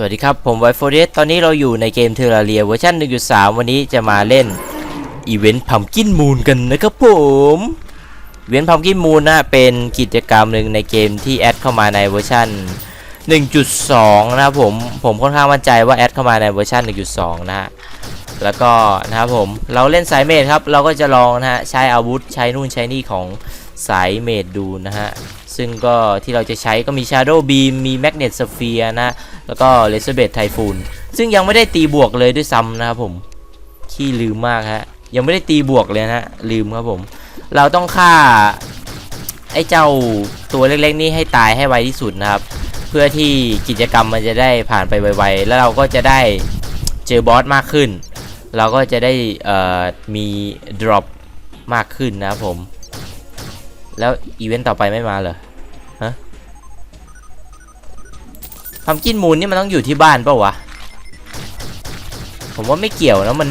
สวัสดีครับ ผมไวโฟเดสตอนนี้เราอยู่ในเกมเทอร์เรียเวอร์ชัน1.3 วันนี้จะมาเล่น อีเวนต์พัมกินมูนกันนะครับผมอีเวนต์พัมกินมูนนะเป็นกิจกรรมหนึ่งในเกมที่แอดเข้ามาในเวอร์ชัน1.2 นะครับผม ผมค่อนข้างมั่นใจว่าแอดเข้ามาในเวอร์ชัน1.2 นะฮะ แล้วก็นะครับผมเราเล่นสายเมดครับ เราก็จะลองนะฮะใช้อาวุธใช้นู่นใช้นี่ของสายเมดดูนะฮะ ซึ่งก็ที่เราจะใช้ก็มี Shadow Beam มี Magnet Sphere นะ แล้วก็ l a s e r b a d Typhoon ซึ่งยังไม่ได้ตีบวกเลยด้วยซ้ำนะครับผม ขี้ลืมมากฮะ ยังไม่ได้ตีบวกเลยนะลืมครับผม เราต้องฆ่า ไอ้เจ้าตัวเล็กๆนี่ให้ตายให้ไวที่สุดนะครับ เพื่อที่กิจกรรมมันจะได้ผ่านไปไวๆ แล้วเราก็จะได้เจอบอสมากขึ้น เราก็จะได้มี drop มากขึ้นนะครับผมแล้วอีเวนต์ต่อไปไม่มาเหรอ พัมกินมูนนี่มันต้องอยู่ที่บ้านเปล่าวะ ผมว่าไม่เกี่ยวนะมัน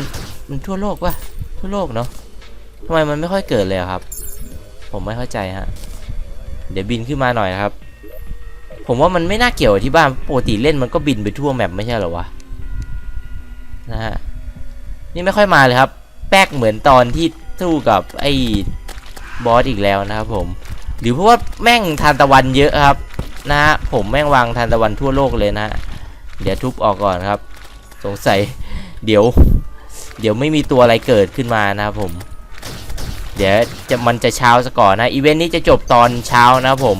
มันทั่วโลกวะทั่วโลกเนาะทำไมมันไม่ค่อยเกิดเลยครับ ผมไม่เข้าใจฮะ เดี๋ยวบินขึ้นมาหน่อยครับ ผมว่ามันไม่น่าเกี่ยวที่บ้านปกติเล่นมันก็บินไปทั่วแมปไม่ใช่เหรอวะนะฮะนี่ไม่ค่อยมาเลยครับ แป๊กเหมือนตอนที่สู้กับไอ้บอสอีกแล้วนะครับผม หรือเพราะว่าแม่งทานตะวันเยอะครับ นะฮะผมแม่งวางทานตะวันทั่วโลกเลยนะฮะเดี๋ยวทุบออกก่อนครับ สงสัยเดี๋ยว เดี๋ยวไม่มีตัวอะไรเกิดขึ้นมานะครับผม เดี๋ยวจะมันจะเช้าซะก่อนนะอีเวนต์นี้จะจบตอนเช้านะผม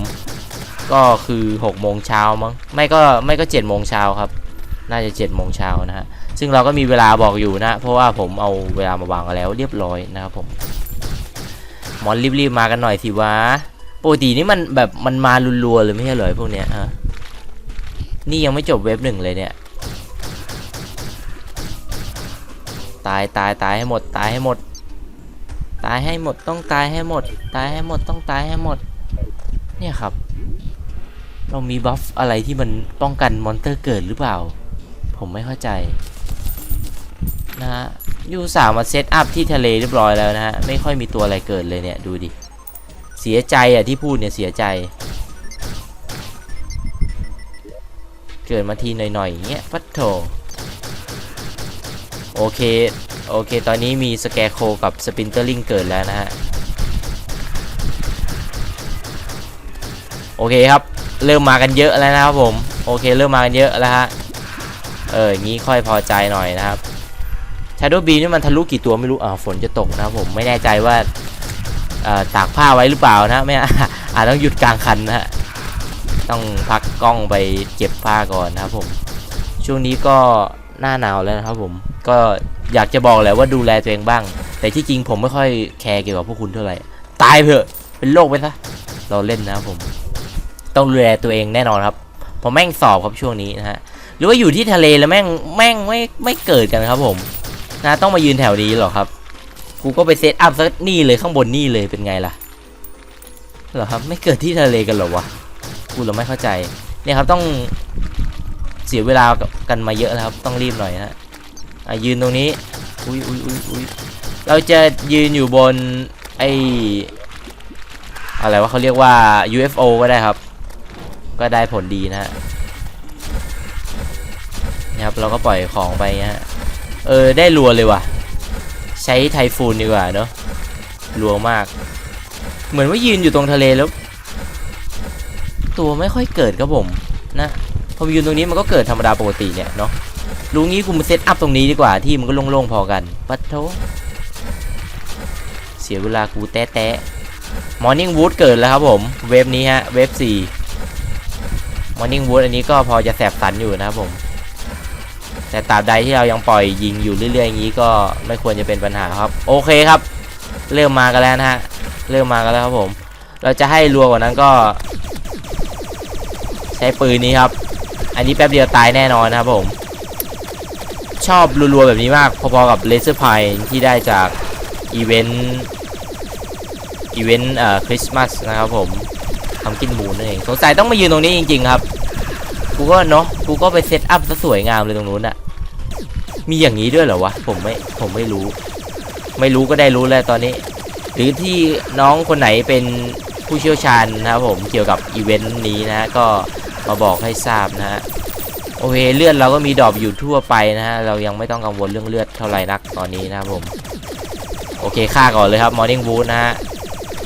ก็คือ6โมงเช้ามั้งไม่ก็ไม่ก็7โมงเช้าครับ น่าจะ7โมงเช้านะฮะซึ่งเราก็มีเวลาบอกอยู่นะ เพราะว่าผมเอาเวลามาวางแล้วเรียบร้อยนะครับผมมอนรีบๆมากันหน่อยสิวะ ปกตินี่มันแบบมันมารัวๆเลยไม่ใช่เหรอพวกเนี้ยฮะนี่ยังไม่จบเว็บหนึ่งเลยเนี่ย ตายตายตายให้หมดตายให้หมด ตายให้หมดต้องตายให้หมด ตายให้หมดต้องตายให้หมด เนี่ยครับ เรามีบัฟอะไรที่มันป้องกันมอนเตอร์เกิดหรือเปล่า ผมไม่เข้าใจ นะฮะยูสาวมาเซตอัพที่ทะเลเรียบร้อยแล้วนะฮะ ไม่ค่อยมีตัวอะไรเกิดเลยเนี่ย ดูดิ เสียใจอะที่พูดเนี่ยเสียใจ เกิดมาทีหน่อยๆอย่างเงี้ยฟัดโถโอเค โอเค ตอนนี้มีสแกโคกับสปินเตอร์ลิงเกิดแล้วนะฮะ โอเคครับ เริ่มมากันเยอะแล้วนะครับผม โอเค เริ่มมากันเยอะแล้วฮะ เอออย่างงี้ค่อยพอใจหน่อยนะครับ Shadow Beam นี่มันทะลุกี่ตัวไม่รู้ อ่าฝนจะตกนะครับผม ไม่แน่ใจว่า ตากผ้าไว้หรือเปล่านะไม่อาจต้องหยุดกลางคันนะฮะต้องพักกล้องไปเก็บผ้าก่อนนะครับผมช่วงนี้ก็หน้าหนาวแล้วนะครับผมก็อยากจะบอกแหละว่าดูแลตัวเองบ้าง แต่ที่จริงผมไม่ค่อยแคร์เกี่ยวกับพวกคุณเท่าไหร่ตายเถอะเป็นโรคไปซะเราเล่นนะครับผม ต้องดูแลตัวเองแน่นอนครับเพราะแม่งสอบครับช่วงนี้นะฮะหรือว่าอยู่ที่ทะเลแล้วแม่งแม่งไม่ไม่เกิดกันครับผมนะต้องมายืนแถวนี้หรอครับ กูก็ไปเซตอัพซะนี่เลยข้างบนนี่เลยเป็นไงล่ะเหรอครับไม่เกิดที่ทะเลกันเหรอวะกูเราไม่เข้าใจเนี่ยครับต้องเสียเวลากันมาเยอะนะครับต้องรีบหน่อยนะฮะอะยืนตรงนี้อุ้ยอุ้ยอุ้ยอุ้ยเราจะยืนอยู่บนไออะไรว่าเขาเรียกว่า UFO ก็ได้ครับ ก็ได้ผลดีนะฮะนี่ครับเราก็ปล่อยของไปนะฮะเออได้รัวเลยว่ะ ใช้ไทฟูนดีกว่าเนาะรัวมาก เหมือนว่ายืนอยู่ตรงทะเลแล้ว ตัวไม่ค่อยเกิดครับผมนะพอยืนตรงนี้มันก็เกิดธรรมดาปกติเนี่ยเนาะรู้งี้กูมาเซตอัพตรงนี้ดีกว่าที่มันก็โล่งๆพอกันปัดโทเสียเวลากูแตะแตะมอร์นิ่งวูดเกิดแล้วครับผม เวฟนี้ฮะ เวฟสี่มอร์นิ่งวูดอันนี้ก็พอจะแสบสันอยู่นะครับผม แต่ตราบใดที่เรายังปล่อยยิงอยู่เรื่อยๆอย่างนี้ก็ไม่ควรจะเป็นปัญหาครับ โอเคครับ เริ่มมากันแล้วนะฮะเริ่มมากันแล้วครับผม เราจะให้รัวกว่านั้นก็ ใช้ปืนนี้ครับ อันนี้แป๊บเดียวตายแน่นอนนะครับผม ชอบรัวๆแบบนี้มากพอๆกับเลเซอร์พายที่ได้จากอีเวนต์อีเวนต์เอ่อคริสต์มาสนะครับผมทำกินหมูนั่นเองสงสัยต้องมายืนตรงนี้จริง ๆ ครับ กูก็เนาะกูก็ไปเซตอัพซะสวยงามเลยตรงนู้นอะมีอย่างนี้ด้วยเหรอวะผมไม่ผมไม่รู้ ไม่รู้ก็ได้รู้แล้วตอนนี้ หรือที่น้องคนไหนเป็นผู้เชี่ยวชาญนะครับผมเกี่ยวกับอีเวนต์นี้นะก็มาบอกให้ทราบนะฮะโอเคเลือดเราก็มีดอปอยู่ทั่วไปนะฮะเรายังไม่ต้องกังวลเรื่องเลือดเท่าไหร่นักตอนนี้นะครับผมโอเคฆ่าก่อนเลยครับ Morning Wood นะฮะ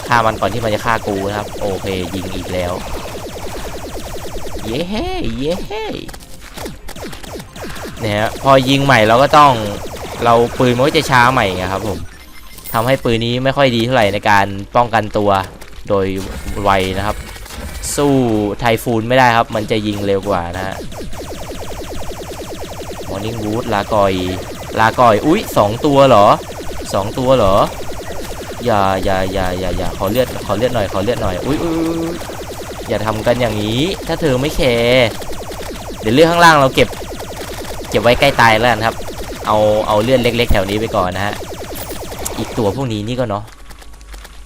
ฆ่ามันก่อนที่มันจะฆ่ากูนะครับโอเคยิงอีกแล้ว เย้เฮ้เย้เฮ้เนี่ยฮะพอยิงใหม่เราก็ต้องเราปืนมันก็จะช้าใหม่ไงครับผมทำให้ปืนนี้ไม่ค่อยดีเท่าไหร่ในการป้องกันตัวโดยไวนะครับ สู้ไทฟูนไม่ได้ครับ มันจะยิงเร็วกว่านะฮะมอร์นิ่งวูดลากอยลากอยอุ๊ยสองตัวเหรอสองตัวเหรออย่าอย่าอย่าอย่าอย่าขอเลือดขอเลือดหน่อยขอเลือดหน่อยอุ๊ยอุ๊ย อย่าทำกันอย่างนี้ ถ้าเธอไม่แคร์เดี๋ยวเลือดข้างล่างเราเก็บ เก็บไว้ใกล้ตายแล้วกันครับ เอาเอาเลือดเล็ก ๆ แถวนี้ไปก่อนนะฮะอีกตัวพวกนี้นี่ก็เนาะ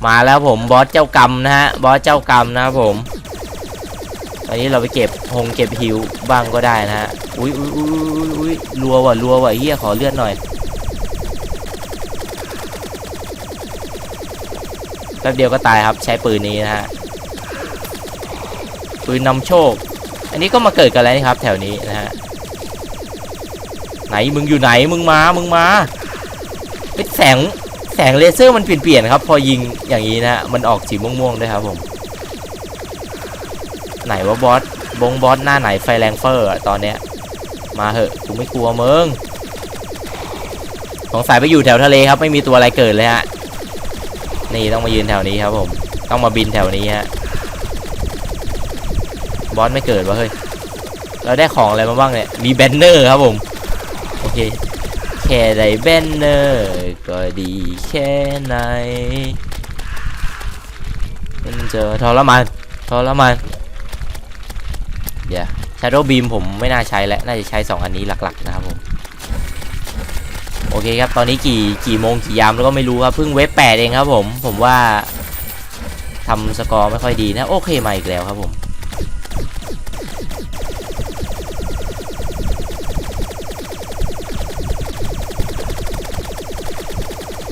มาแล้วผมบอสเจ้ากรรมนะฮะบอสเจ้ากรรมนะครับผมตอนนี้เราไปเก็บหงเก็บฮิวบ้างก็ได้นะฮะอุ้ยอุ้ยอุ้ยอุ้ยอุ้ยรัวว่ะรัวว่ะเฮียขอเลือดหน่อยแป๊บเดียวก็ตายครับใช้ปืนนี้นะฮะ ปืนนำโชค อันนี้ก็มาเกิดกันแล้วนี่ครับ แถวนี้นะฮะไหนมึงอยู่ไหนมึงมามึงมาแสงแสงเลเซอร์มันเปลี่ยนๆครับ พอยิงอย่างนี้นะฮะมันออกสีม่วงๆด้วยครับผมไหนว่าบอสบงบอสหน้าไหนไฟแรงเฟอร์อะตอนเนี้ยมาเหอะกูไม่กลัวมึงสงสัยไปอยู่แถวทะเลครับ ไม่มีตัวอะไรเกิดเลยฮะนี่ต้องมายืนแถวนี้ครับผม ต้องมาบินแถวนี้ฮะ บอสไม่เกิดวะเฮ้ย เราได้ของอะไรมาบ้างเนี่ย มีแบนเนอร์ครับผม โอเค แค่ได้แบนเนอร์ก็ดีแค่ไหน มันเจอทรมานทรมานเดี๋ยว Shadow Beam ผมไม่น่าใช้แล้ว น่าจะใช้ 2 อันนี้หลัก ๆ นะครับผม โอเคครับ ตอนนี้กี่กี่โมงกี่ยามแล้วก็ไม่รู้ครับ เพิ่งเว็บ8เองครับผม ผมว่าทำสกอร์ไม่ค่อยดีนะ โอเคมาอีกแล้วครับผม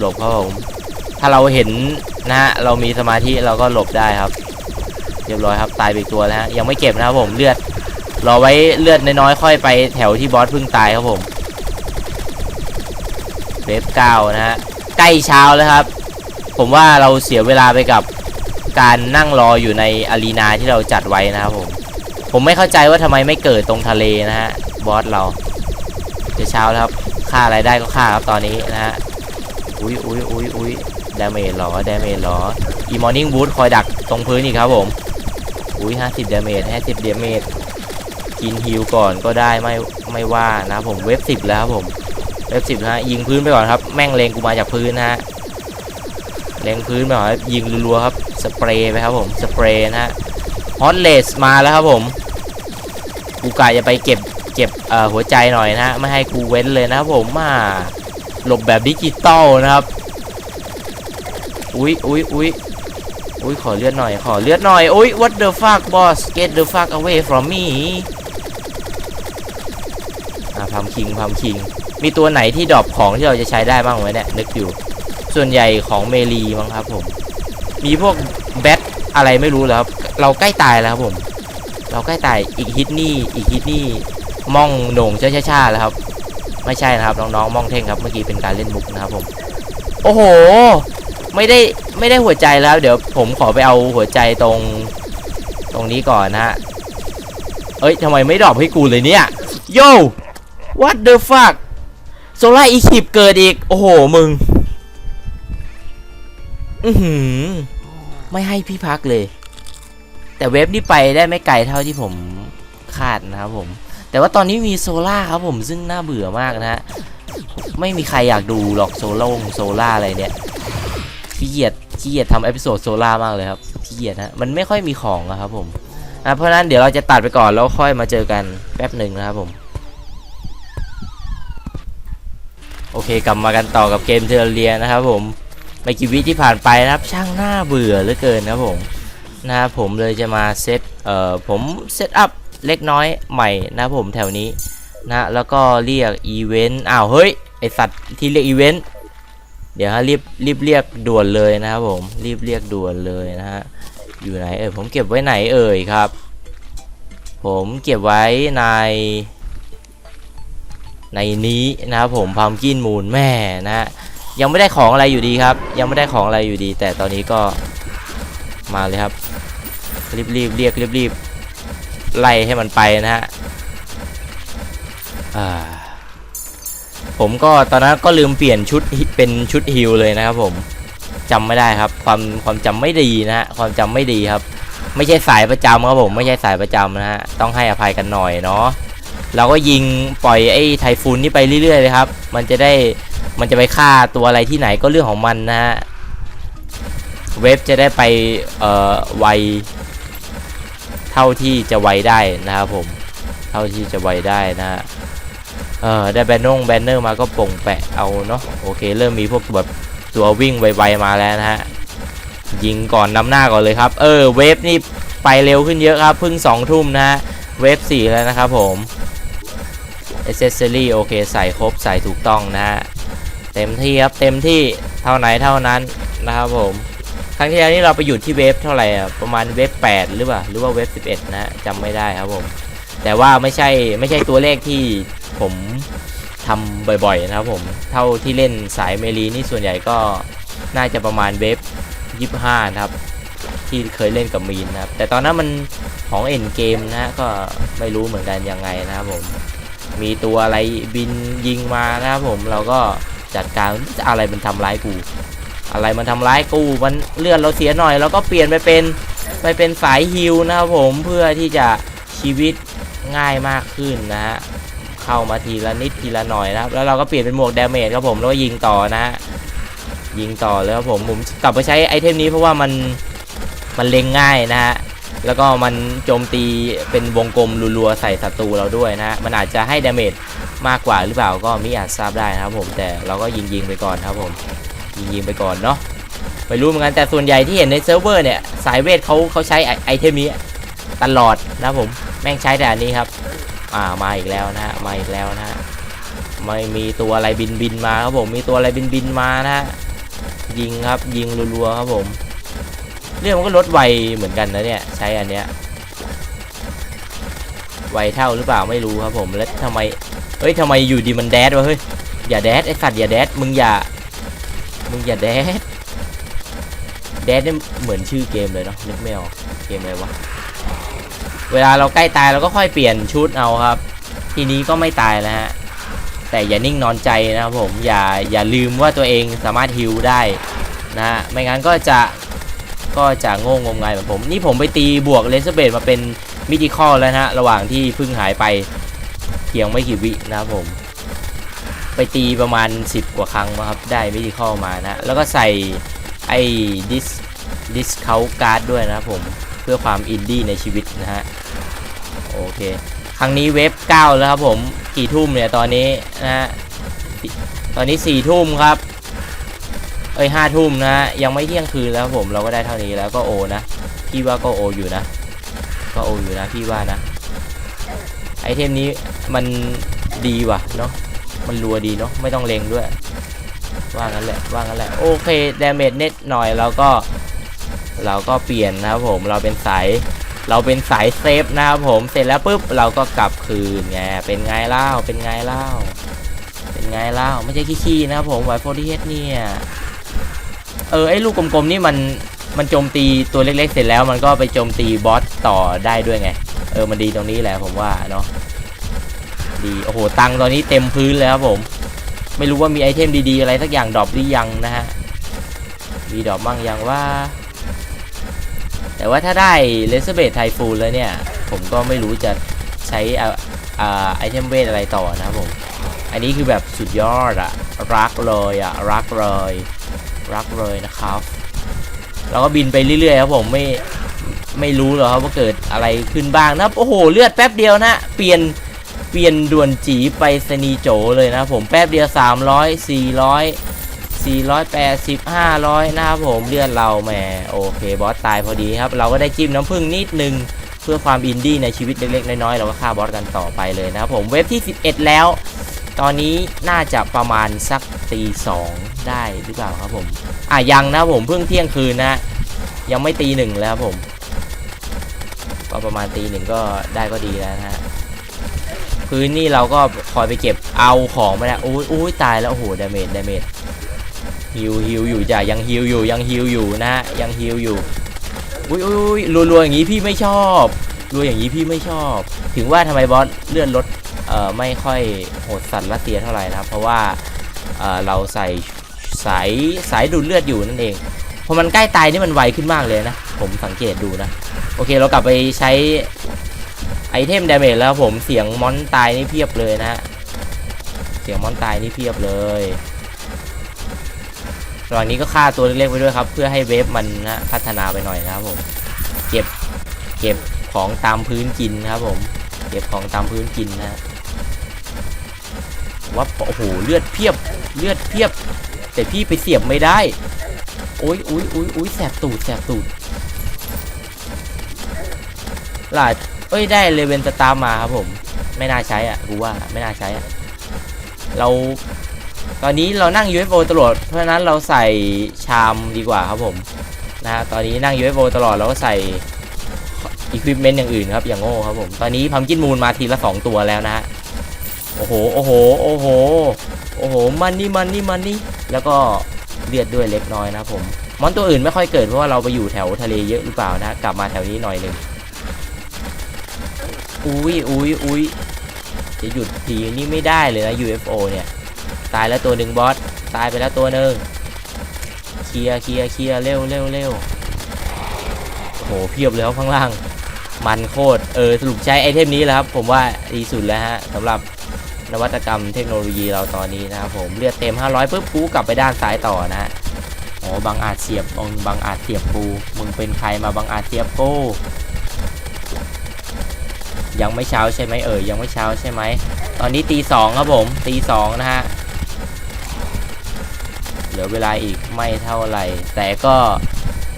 หลบครับผมถ้าเราเห็นนะฮะเรามีสมาธิเราก็หลบได้ครับ เรียบร้อยครับตายไปตัวแล้วฮะยังไม่เก็บนะครับผมเลือดรอไว้เลือดน้อยๆค่อยไปแถวที่บอสเพิ่งตายครับผมเวฟเก้านะฮะใกล้เช้าแล้วครับ ผมว่าเราเสียเวลาไปกับการนั่งรออยู่ในอารีนาที่เราจัดไว้นะครับผมผมไม่เข้าใจว่าทำไมไม่เกิดตรงทะเลนะฮะบอสเราจะเช้าแล้วครับฆ่าอะไรได้ก็ฆ่าครับตอนนี้นะฮะ อุ้ยอุ้ยอุ้ยอุ้ยดาเมจหรอดาเมจหรออีมอร์นิ่งบูทคอยดักตรงพื้นอีกครับผมอุ้ยห้าสิบดาเมจห้าสิบดาเมจกินฮิวก่อนก็ได้ไม่ไม่ว่านะผมเว็บสิบแล้วครับผมเว็บสิบนะฮะยิงพื้นไปก่อนครับแม่งเลงกูมาจากพื้นนะฮะเลงพื้นไปก่อนยิงรัวๆครับสเปรย์ไปครับผมสเปรย์นะฮะฮอตเลสมาแล้วครับผมกูกะจะไปเก็บเก็บหัวใจหน่อยนะฮะไม่ให้กูเว้นเลยนะครับผมมา หลบแบบดิจิตอลนะครับอุ้ยอุ้ยอุ้ยอุ้ยขอเลือดหน่อยขอเลือดหน่อยอุ้ย what the fuck boss get the fuck away from me อ่าพัมคิงพัมคิง มีตัวไหนที่ดรอปของที่เราจะใช้ได้บ้างไหมเนี่ยนึกอยู่ ส่วนใหญ่ของเมลีมั้งครับผม มีพวกแบทอะไรไม่รู้แล้วครับ เราใกล้ตายแล้วครับผม เราใกล้ตายอีกฮิตนี่อีกฮิตนี่มองโหน่งชาช้าๆแล้วครับ ไม่ใช่นะครับน้องๆมองเท่งครับเมื่อกี้เป็นการเล่นมุกนะครับผมโอ้โห ไม่ได้ไม่ได้หัวใจแล้ว เดี๋ยวผมขอไปเอาหัวใจตรงตรงนี้ก่อนนะฮะเอ้ยทำไมไม่ดรอปให้กูเลยเนี่ยโย่ what the fuck โซล่าอีคิปเกิดอีก โอ้โห มึง อือหือ ไม่ให้พี่พักเลย แต่เว็บนี่ไปได้ไม่ไกลเท่าที่ผมคาดนะครับผม แต่ว่าตอนนี้มีโซล่าครับผมซึ่งน่าเบื่อมากนะฮะไม่มีใครอยากดูหรอกโซโล่งโซล่าอะไรเนี่ยขี้เกียจขี้เกียจทำเอพิโซดโซล่ามากเลยครับขี้เกียจฮะมันไม่ค่อยมีของอะครับผมอะเพราะนั้นเดี๋ยวเราจะตัดไปก่อนแล้วค่อยมาเจอกันแป๊บหนึ่งนะครับผมโอเคกลับมากันต่อกับเกมเทอร์เรียนะครับผมไม่กี่วิที่ผ่านไปนะครับช่างน่าเบื่อเหลือเกินนะครับผมนะครับผมเลยจะมาเซตเอ่อผมเซตอัพ เล็กน้อยใหม่นะผมแถวนี้นะแล้วก็เรียกอีเวนต์อ้าวเฮ้ยไอสัตว์ที่เรียกอีเวนต์เดี๋ยวฮะรีบรีบเรียกด่วนเลยนะครับผมรีบเรียกด่วนเลยนะฮะอยู่ไหนเอ่ยผมเก็บไว้ไหนเอ่ยครับ ผมเก็บไว้ในในนี้นะครับผมพัมกินมูนแม่นะฮะยังไม่ได้ของอะไรอยู่ดีครับ ยังไม่ได้ของอะไรอยู่ดี แต่ตอนนี้ก็มาเลยครับรีบรีบเรียกรีบรีบ ไล่ให้มันไปนะฮะผมก็ตอนนั้นก็ลืมเปลี่ยนชุดเป็นชุดฮิลเลยนะครับผมจำไม่ได้ครับ ความความจำไม่ดีนะฮะความจำไม่ดีครับ ไม่ใช่สายประจำครับผมไม่ใช่สายประจำนะฮะต้องให้อภัยกันหน่อยเนาะเราก็ยิงปล่อยไอ้ไทฟูนนี่ไปเรื่อยๆเลยครับ มันจะได้มันจะไปฆ่าตัวอะไรที่ไหนก็เรื่องของมันนะฮะเว็บจะได้ไปเอ่อไว เท่าที่จะไวได้นะครับผม เท่าที่จะไวได้นะฮะเออได้แบนนงแบนเนอร์มาก็ป่งแปะเอาเนาะโอเค เริ่มมีพวกแบบตัววิ่งไวๆมาแล้วนะฮะยิงก่อนนำหน้าก่อนเลยครับ เออเวฟนี่ไปเร็วขึ้นเยอะครับเพิ่งสองทุ่มนะฮะเวฟสี่แล้วนะครับผมเอเซสซอรี่โอเคใส่ครบใส่ถูกต้องนะฮะเต็มที่ครับเต็มที่เท่าไหนเท่านั้นนะครับผม ครั้งที่แล้วนี่เราไปอยู่ที่เวฟเท่าไหร่อะประมาณเวฟ8หรือเปล่าหรือว่าเวฟ11นะฮะจำไม่ได้ครับผมแต่ว่าไม่ใช่ไม่ใช่ตัวเลขที่ผมทำบ่อยๆนะครับผมเท่าที่เล่นสายเมลีนี่ส่วนใหญ่ก็น่าจะประมาณเวฟ25 นะครับ ที่เคยเล่นกับมีนนะครับ แต่ตอนนั้นมันของเอ็นเกมนะฮะก็ไม่รู้เหมือนกันยังไงนะครับผมมีตัวอะไรบินยิงมานะครับผมเราก็จัดการอะไรมันทำร้ายกู อะไรมันทำร้ายกูมันเลือดเราเสียหน่อยเราก็เปลี่ยนไปเป็นไปเป็นสายฮิลนะครับผมเพื่อที่จะชีวิตง่ายมากขึ้นนะฮะเข้ามาทีละนิดทีละหน่อยนะครับ แล้วเราก็เปลี่ยนเป็นหมวกดาเมจครับผมแล้วก็ยิงต่อนะฮะยิงต่อเลยครับผมผมกลับมาใช้ไอเทมนี้เพราะว่ามันมันเล็งง่ายนะฮะแล้วก็มันโจมตีเป็นวงกลมรัวๆใส่ศัตรูเราด้วยนะฮะมันอาจจะให้ดาเมจมากกว่าหรือเปล่าก็มิอาจทราบได้นะครับผมแต่เราก็ยิงยิงๆไปก่อนครับผม ยิงยิงไปก่อนเนาะไม่รู้เหมือนกันแต่ส่วนใหญ่ที่เห็นในเซิร์ฟเวอร์เนี่ยสายเวทเขาเขาใช้ไอเทมนี้ตลอดนะผมแม่งใช้แต่อันนี้ครับอ่ามาอีกแล้วนะฮะมาอีกแล้วนะฮะไม่มีตัวอะไรบินบินมาครับผมมีตัวอะไรบินบินมานะฮะยิงครับยิงรัวๆครับผมเรื่องมันก็ลดไวเหมือนกันนะเนี่ยใช้อันเนี้ยไวเท่าหรือเปล่าไม่รู้ครับผมแล้วทำไมเฮ้ยทำไมอยู่ดีมันแดดวะเฮ้ยอย่าแดดไอสัตว์อย่าแดดมึงอย่า มึงอย่าแดดแดดเนี่ยเหมือนชื่อเกมเลยเนาะนึกไม่ออกเกมอะไรวะเวลาเราใกล้ตายเราก็ค่อยเปลี่ยนชุดเอาครับ ทีนี้ก็ไม่ตายแล้วฮะแต่อย่านิ่งนอนใจนะครับผมอย่าอย่าลืมว่าตัวเองสามารถฮิลได้นะฮะไม่งั้นก็จะก็จะโง่งมงายเหมือนผม นี่ผมไปตีบวกเลเซอร์เบดมาเป็นมิติคอลแล้วนะฮะระหว่างที่เพิ่งหายไปเพียงไม่กี่วินะครับผม ไปตีประมาณ 10 กว่าครั้งนะครับ ได้มิติคอลมานะ แล้วก็ใส่ไอ้ดิสดิสเขาการ์ดด้วยนะครับผม เพื่อความอินดี้ในชีวิตนะฮะ โอเค ครั้งนี้เว็บ 9 แล้วครับผม กี่ทุ่มเนี่ยตอนนี้นะฮะ ตอนนี้4ี่ทุ่มครับ เอ้ยห้าทุ่มนะฮะ ยังไม่เที่ยงคืนแล้วผมเราก็ได้เท่านี้แล้วก็โอนะ พี่ว่าก็โออยู่นะ ก็โออยู่นะพี่ว่านะ ไอเทมนี้มันดีว่ะเนาะ มันรัวดีเนาะไม่ต้องเล็งด้วย ว่างั้นแหละว่างั้นแหละโอเคดาเมจเน็ตหน่อยแล้วก็ เราก็เปลี่ยนนะครับผมเราเป็นสายเราเป็นสายเซฟนะครับผมเสร็จแล้วปุ๊บเราก็กลับคืนไงเป็นไงเล่าเป็นไงเล่าเป็นไงเล่าไม่ใช่ขี้ๆนะครับผมไวโฟดีเฮดเนี่ยเออไอ้ลูกกลมๆนี่มันมันโจมตีตัวเล็กๆ เสร็จแล้วมันก็ไปโจมตีบอสต่อได้ด้วยไง เออมันดีตรงนี้แหละผมว่าเนาะ ดีโอ้โหตังค์ตอนนี้เต็มพื้นเลยครับผม ไม่รู้ว่ามีไอเทมดีๆอะไรสักอย่างดรอปหรือยังนะฮะมีดรอปมั่งยังว่า แต่ว่าถ้าได้เลเซอร์เบดไทฟูลแล้วเนี่ย ผมก็ไม่รู้จะใช้อ่าไอเทมเวทอะไรต่อนะครับผม อันนี้คือแบบสุดยอดอะรักเลยอะรักเลยรักเลยนะครับ เราก็บินไปเรื่อยๆครับผมไม่ไม่รู้หรอกครับว่าเกิดอะไรขึ้นบ้างนะครับโอ้โห เลือดแป๊บเดียวนะ เปลี่ยน เปลี่ยนด่วนจีไปสนีโจเลยนะผมแป๊บเดียว 300 400 480 500 นะครับผมเลือดเราแหมโอเคบอสตายพอดีครับ เราก็ได้จิ้มน้ำผึ้งนิดนึง เพื่อความอินดี้ในชีวิตเล็กๆ น้อยๆ เราก็ฆ่าบอสกันต่อไปเลยนะครับผมเว็บที่ 11 แล้ว ตอนนี้น่าจะประมาณสักตีสองได้หรือเปล่าครับผม อะยังนะผมเพิ่งเที่ยงคืนนะ ยังไม่ตีหนึ่งแล้วผม ก็ประมาณตีหนึ่งก็ได้ก็ดีแล้วนะฮะ พื้นนี่เราก็คอยไปเก็บเอาของมาแล้วอุ้ยอุ้ยตายแล้วโอ้โหดาเมจดาเมจฮิวฮิวอยู่จ้ะยังฮิวอยู่ยังฮิวอยู่นะฮะยังฮิวอยู่อุ้ยอุ้ยอุ้ยรัวๆอย่างนี้พี่ไม่ชอบรัวอย่างนี้พี่ไม่ชอบ ถึงว่าทำไมบอสเลื่อนรถเอ่อไม่ค่อยโหดสัตว์รัสเซียเท่าไหร่นะเพราะว่าเอ่อเราใส่สายสายดูดเลือดอยู่นั่นเองพอมันใกล้ตายนี่มันไวขึ้นมากเลยนะ ผมสังเกตดูนะ โอเคเรากลับไปใช้ ไอเทมดาเมจแล้วผมเสียงมอนตายนี่เพียบเลยนะ เสียงมอนตายนี่เพียบเลยระหว่างนี้ก็ฆ่าตัวเล็กๆไปด้วยครับ เพื่อให้เวฟมันนะพัฒนาไปหน่อยนะครับผมเก็บเก็บของตามพื้นกินครับผมเก็บของตามพื้นกินนะว่าโอ้โหเลือดเพียบเลือดเพียบ แต่พี่ไปเสียบไม่ได้โอ้ยอุ้ยอุ้ยอุ้ยแสบตูดแสบตูดหลาด เอ้ยได้เลเวนสตาร์มาครับผม ไม่น่าใช้อะกูว่าไม่น่าใช้อะเราตอนนี้เรานั่ง UFO ตลอดเพราะฉะนั้นเราใส่ชามดีกว่าครับผมนะฮะตอนนี้นั่ง UFO ตลอดเราก็ใส่อุปกรณ์อย่างอื่นครับอย่างโง่ครับผมตอนนี้พัมกินมูลมาทีละ 2 ตัวแล้วนะฮะโอ้โหโอ้โหโอ้โหโอ้โหมันนี่มันนี่มันนี่แล้วก็เลือดด้วยเล็กน้อยนะครับผมมอนตัวอื่นไม่ค่อยเกิดเพราะว่าเราไปอยู่แถวทะเลเยอะหรือเปล่านะกลับมาแถวนี้หน่อยหนึ่ง อุ้ยอุ้ยอุ้ยจะหยุดผีนี่ไม่ได้เลยนะ UFO เนี่ย ตายแล้วตัวหนึ่งบอส ตายไปแล้วตัวหนึ่งเคลียร์เคลียร์เคลียร์เร็วเร็วเร็วโอ้โห เพียบเลยครับข้างล่าง มันโคตร เออ สรุปใช้ไอเทมนี้แหล้วครับ ผมว่าดีสุดแล้วฮะสำหรับนวัตกรรมเทคโนโลยีเราตอนนี้นะครับผม เลือดเต็ม 500ปุ๊บกูกลับไปด้านซ้ายต่อนะฮะโอ้บางอาจเสียบบางบางอาจเสียบกู มึงเป็นใครมาบางอาจเสียบกู ยังไม่เช้าใช่ไหมเอ่ยยังไม่เช้าใช่ไหมตอนนี้ตีสองครับผมตีสองนะฮะเหลือเวลาอีกไม่เท่าไหร่ แต่ก็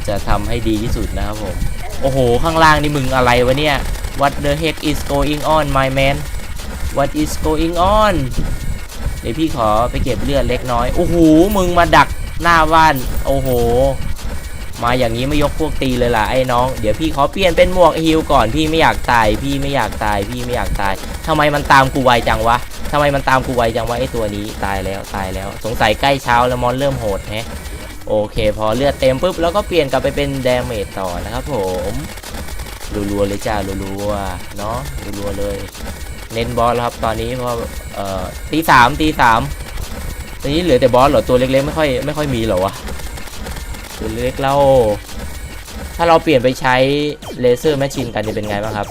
จะทำให้ดีที่สุดนะครับผม โอ้โห ข้างล่างนี่มึงอะไรวะเนี่ย What the heck is going on my man What is going on เดี๋ยวพี่ขอไปเก็บเลือดเล็กน้อย โอ้โห มึงมาดักหน้าบ้าน โอ้โห มาอย่างนี้ไม่ยกพวกตีเลยล่ะไอ้น้อง เดี๋ยวพี่ขอเปลี่ยนเป็นหมวกฮิลก่อนพี่ไม่อยากตายพี่ไม่อยากตายพี่ไม่อยากตายทำไมมันตามกูไวจังวะทำไมมันตามกูไวจังวะไอ้ตัวนี้ตายแล้วตายแล้ว สงสัยใกล้เช้าแล้วมอนเริ่มโหดแฮะโอเค พอเลือดเต็มปุ๊บแล้วก็เปลี่ยนกลับไปเป็นแดเมจต่อนะครับผมรัวๆเลยจ้ารัวๆเนาะรัวๆเลยเน้นบอสแล้วครับตอนนี้เพราะเอ่อตีสามตีสามตอนนี้เหลือแต่บอสเหรอตัวเล็กๆไม่ค่อยไม่ค่อยมีเหรอวะ ตัวเล็กเราถ้าเราเปลี่ยนไปใช้เลเซอร์แมชชีนกันจะเป็นไงบ้างครับ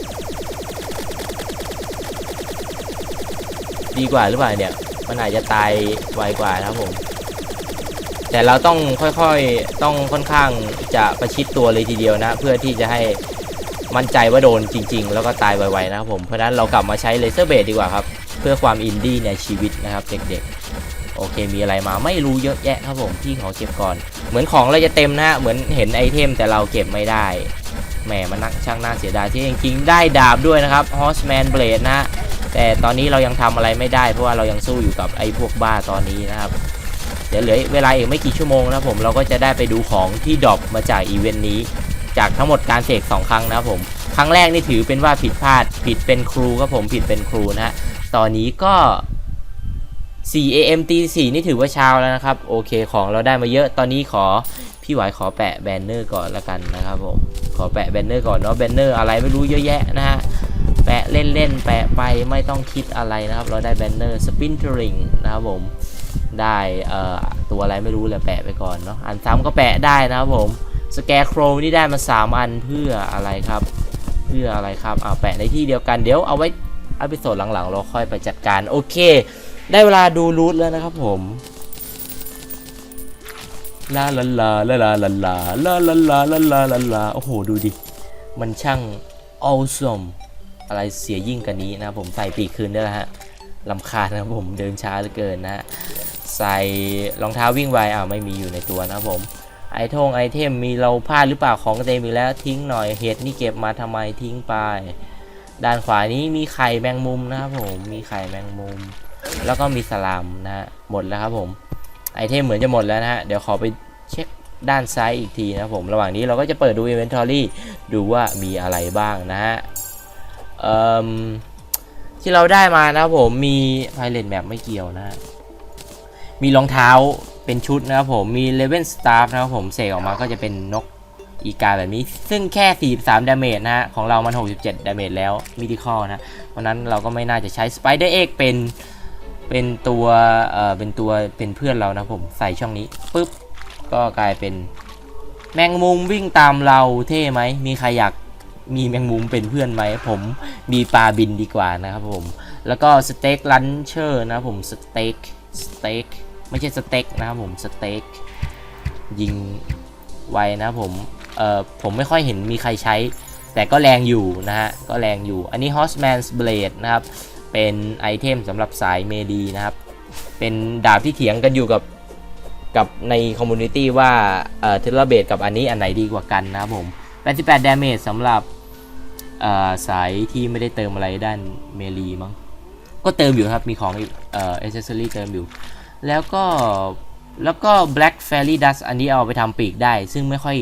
ดีกว่าหรือเปล่าเนี่ยมันอาจจะตายไวกว่านะครับผม แต่เราต้องค่อยๆต้องค่อนข้างจะประชิดตัวเลยทีเดียวนะ เพื่อที่จะให้มั่นใจว่าโดนจริง ๆ แล้วก็ตายไวๆนะครับผมเพราะนั้นเรากลับมาใช้เลเซอร์เบดดีกว่าครับ เพื่อความอินดี้ในชีวิตนะครับเด็กๆ เคมีอะไรมาไม่รู้เยอะแยะครับผมพี่ขอเก็บก่อน เหมือนของเราจะเต็มนะฮะเหมือนเห็นไอเทมแต่เราเก็บไม่ได้แหมมันนักช่างน่าเสียดายที่จริงๆได้ดาบด้วยนะครับ Horseman Blade นะฮะแต่ตอนนี้เรายังทำอะไรไม่ได้ เพราะว่าเรายังสู้อยู่กับไอ้พวกบ้าตอนนี้นะครับ เดี๋ยวเหลือเวลาอีกไม่กี่ชั่วโมงนะผมเราก็จะได้ไปดูของที่ดรอปมาจากอีเวนต์นี้ จากทั้งหมดการเสก2ครั้งนะผมครั้งแรกนี่ถือเป็นว่าผิดพลาดผิดเป็นครูครับผมผิดเป็นครูนะฮะตอนนี้ก็ 4 am ตี4นี่ถือว่าเช้าแล้วนะครับ โอเคของเราได้มาเยอะตอนนี้ขอพี่หวายขอแปะแบนเนอร์ก่อนละกันนะครับผมขอแปะแบนเนอร์ก่อนเนาะแบนเนอร์อะไรไม่รู้เยอะแยะนะฮะแปะเล่นๆแปะไปไม่ต้องคิดอะไรนะครับ เราได้แบนเนอร์สปินเทอริงนะครับผมได้เอ่อตัวอะไรไม่รู้เลยแปะไปก่อนเนาะอันซ้ำก็แปะได้นะครับผมสแกร์โครนี่ได้มา 3 อันเพื่ออะไรครับ เพื่ออะไรครับเอาแปะในที่เดียวกันเดี๋ยวเอาไว้อพิโซดหลังๆ เราค่อยไปจัดการโอเค ได้เวลาดูรูทแล้วนะครับผมลาลาลาลาลาลาลาลาลาลาลาลาลาลาโอ้โหดูดิ มันช่าง awesome อะไรเสียยิ่งกันนี้นะผมใส่ปีกคืนได้แล้วฮะลำคาญนะผมเดินช้าเหลือเกินนะใส่รองเท้าวิ่งไวอ่าวไม่มีอยู่ในตัวนะผมไอทงไอเทมมีเราพลาดหรือเปล่าของเต็มอีกแล้วทิ้งหน่อยเห็ดนี่เก็บมาทำไมทิ้งไป ด้านขวานี้มีไข่แมงมุมนะครับผมมีไข่แมงมุม แล้วก็มีสลามนะฮะหมดแล้วครับผมไอเทมเหมือนจะหมดแล้วนะฮะเดี๋ยวขอไปเช็คด้านซ้ายอีกทีนะครับผมระหว่างนี้เราก็จะเปิดดู Inventory ดูว่ามีอะไรบ้างนะฮะเอ่อที่เราได้มานะครับผมมีไพเรตแมปไม่เกี่ยวนะ มีรองเท้าเป็นชุดนะครับผมมีเลเว่นสตาร์นะครับผมเสกออกมาก็จะเป็นนกอีกาแบบนี้ ซึ่งแค่ 43 ดาเมจนะฮะ ของเรามัน 67 ดาเมจแล้วมิติคอนะ เพราะนั้นเราก็ไม่น่าจะใช้สไปเดอร์เอ็กเป็น เป็นตัวเอ่อเป็นตัวเป็นเพื่อนเรานะผมใส่ช่องนี้ปุ๊บก็กลายเป็น แมงมุมวิ่งตามเราเท่ไหมมีใครอยากมีแมงมุมเป็นเพื่อนไหมผมมีปลาบินดีกว่านะครับผมแล้วก็สเต็กลันเชอร์นะผมสเต็กสเต็กไม่ใช่สเต็กนะครับผมสเต็กยิงไวนะผมเอ่อผมไม่ค่อยเห็นมีใครใช้ แต่ก็แรงอยู่นะฮะก็แรงอยู่อันนี้ Horseman's Blade นะครับ เป็นไอเทมสำหรับสายเมดีนะครับ เป็นดาบที่เถียงกันอยู่กับกับในคอมมูนิตี้ว่าเอ่อเทเลเบตกับอันนี้อันไหนดีกว่ากันนะครับผม88 damage สำหรับเอ่อสายที่ไม่ได้เติมอะไรด้านเมลีมั้ง ก็เติมอยู่ครับ มีของอีกเอ่อ accessory เติมอยู่ แล้วก็แล้วก็ black fairy dust อันนี้เอาไปทำปีกได้ ซึ่งไม่ค่อย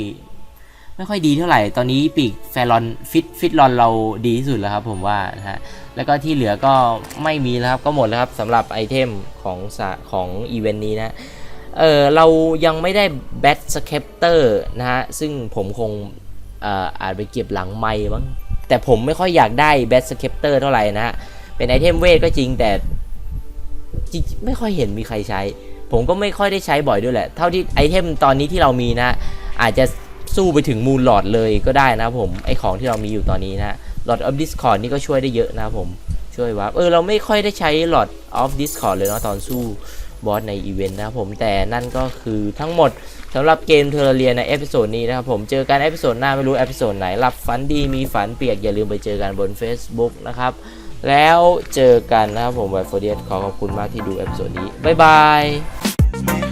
ไม่ค่อยดีเท่าไหร่ ตอนนี้ปีกแฟรอนฟิตฟิตรอนเราดีที่สุดแล้วครับผมว่านะฮะ แล้วก็ที่เหลือก็ไม่มีแล้วครับ ก็หมดแล้วครับสำหรับไอเทมของสของอีเวนต์นี้นะ เออเรายังไม่ได้แบทสเคปเตอร์นะฮะ ซึ่งผมคงเอ่ออาจไปเก็บหลังไม้มั้งแต่ผมไม่ค่อยอยากได้แบทสเคปเตอร์เท่าไหร่นะฮะ เป็นไอเทมเวทก็จริงแต่จริงไม่ค่อยเห็นมีใครใช้ ผมก็ไม่ค่อยได้ใช้บ่อยด้วยแหละ เท่าที่ไอเทมตอนนี้ที่เรามีนะ อาจจะ สู้ไปถึงมูลหลอดเลยก็ได้นะผม ไอของที่เรามีอยู่ตอนนี้นะหลอดออฟดิสคอร์ดนี่ก็ช่วยได้เยอะนะผม ช่วยว่าเออเราไม่ค่อยได้ใช้หลอดออฟดิสคอร์ดเลยเนาะตอนสู้บอสในอีเวนต์นะครับผมแต่นั่นก็คือทั้งหมดสำหรับเกมเทอร์เรียในเอพิโซดนี้นะครับผมเจอกันเอพิโซดหน้าไม่รู้เอพิโซดไหนหลับฝันดีมีฝันเปียกอย่าลืมไปเจอกันบน Facebook นะครับแล้วเจอกันนะครับผมไวโฟเดียขอขอบคุณมากที่ดูเอพิโซดนี้ บ๊ายบาย